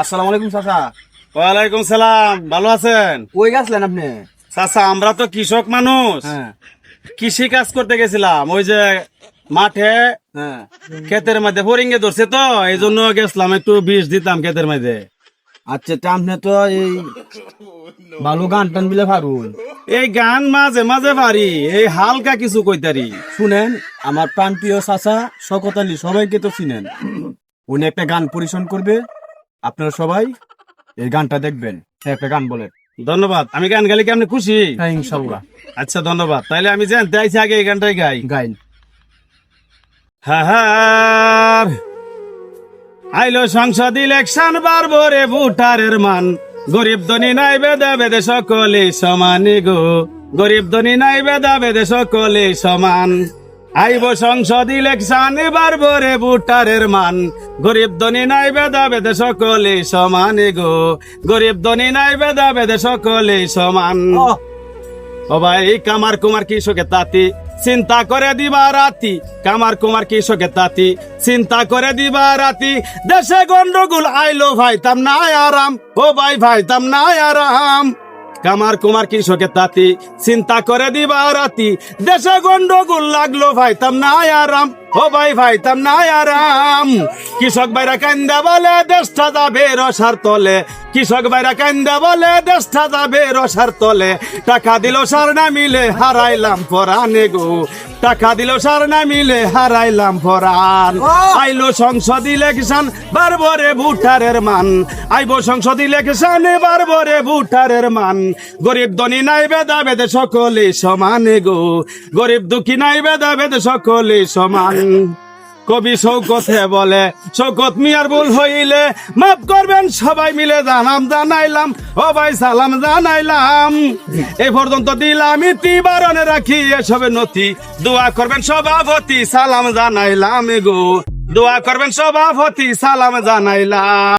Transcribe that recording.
আসসালামু আলাইকুম চাচা। ওয়ালাইকুম সালাম ভালো আছেন? কই গেছিলেন আপনি? চাচা আমরা তো কৃষক মানুষ। হ্যাঁ। কৃষি কাজ করতে গেছিলাম ওই যে মাঠে হ্যাঁ। ক্ষেতের মধ্যে ফরিঙ্গে ধরছে তো এই জন্য গেছিলাম একটু বিষ দিতাম ক্ষেতের মধ্যে। আচ্ছা তা আপনি তো এই ভালো গান টান বিলে পারুন। এই গান মাঝে মাঝে পারি এই হালকা কিছু কইতারি। শুনেন আমার প্রাণপ্রিয় চাচা শকত আলী সবাইকে তো চিনেন। উনি একটা গান পরিবেশন করবে। আপনারা সবাই এই গানটা দেখবেন। হ্যাঁ একটা গান বলে। ধন্যবাদ। আমি গান গালি কি আপনি খুশি? হ্যাঁ ইনশাল্লাহ আচ্ছা ধন্যবাদ। তাইলে আমি জানতে আইছি আগে এই গানটাই গাই। গাইন। হাহার আইলো সংসদ ইলেকশন বারবরে ভোটারের মান। গরিব ধনী নাই বেদা বেদে সকলে সমানি গো। গরিব ধনী নাই বেদা বেদে সকলে সমান। আইব সংসদ ইলেকশন বারবরে ভোটারের মান। গরিব ধনী নাই বেদা বেদে সকলে সমানি গো গরিব ধনী নাই বেদা বেদে সকলে সমান ও ভাই কামার কুমার কৃষকের তাঁতি? চিন্তা করে দিবা রাতি। কামার কুমার কৃষকের তাঁতি? চিন্তা করে দিবা রাতি। দেশে গন্ডগোল আইলো ভাই তাম নাই আরাম। ও ভাই ভাই তাম নাই আরাম। কামার কুমার কৃষকের তাতি, চিন্তা করে দিবা রাতি। দেশে গন্ডগোল লাগল ভাই তাম না আরাম ও ভাই ভাই তাম না আরাম কৃষক ভাইরা কান্দা বলে, দেশটা যাবে রসার তলে। কৃষক ভাইরা কান্দা বলে, দেশটা যাবে রসার তলে। টাকা দিল সার না মিলে, হারাইলাম পরানে গো। টাকা দিল সার না মিলে হারাইলাম ফরান আইলো সংসদ ইলেকশন বারবরে ভুটারের মান। আইব সংসদ ইলেকশন বারবরে ভুটারের মান। গরিব ধনী নাই বেদা বেদে সকলে সমান গো। গরিব দুঃখী নাই বেদা বেদে সকলে সমান। কবি শৌকতে বলে, শৌকত মিয়ার ভুল হইলে মাফ করবেন, সবাই মিলে জানাম, জানাইলাম, ও ভাই সালাম জানাইলাম। এই পর্যন্ত দিলাম ইতি বারণে রাখি এসবে নথি। দোয়া করবেন সভাপতি, সালাম জানাইলাম গো। দোয়া করবেন সভাপতি, সালাম জানাইলাম।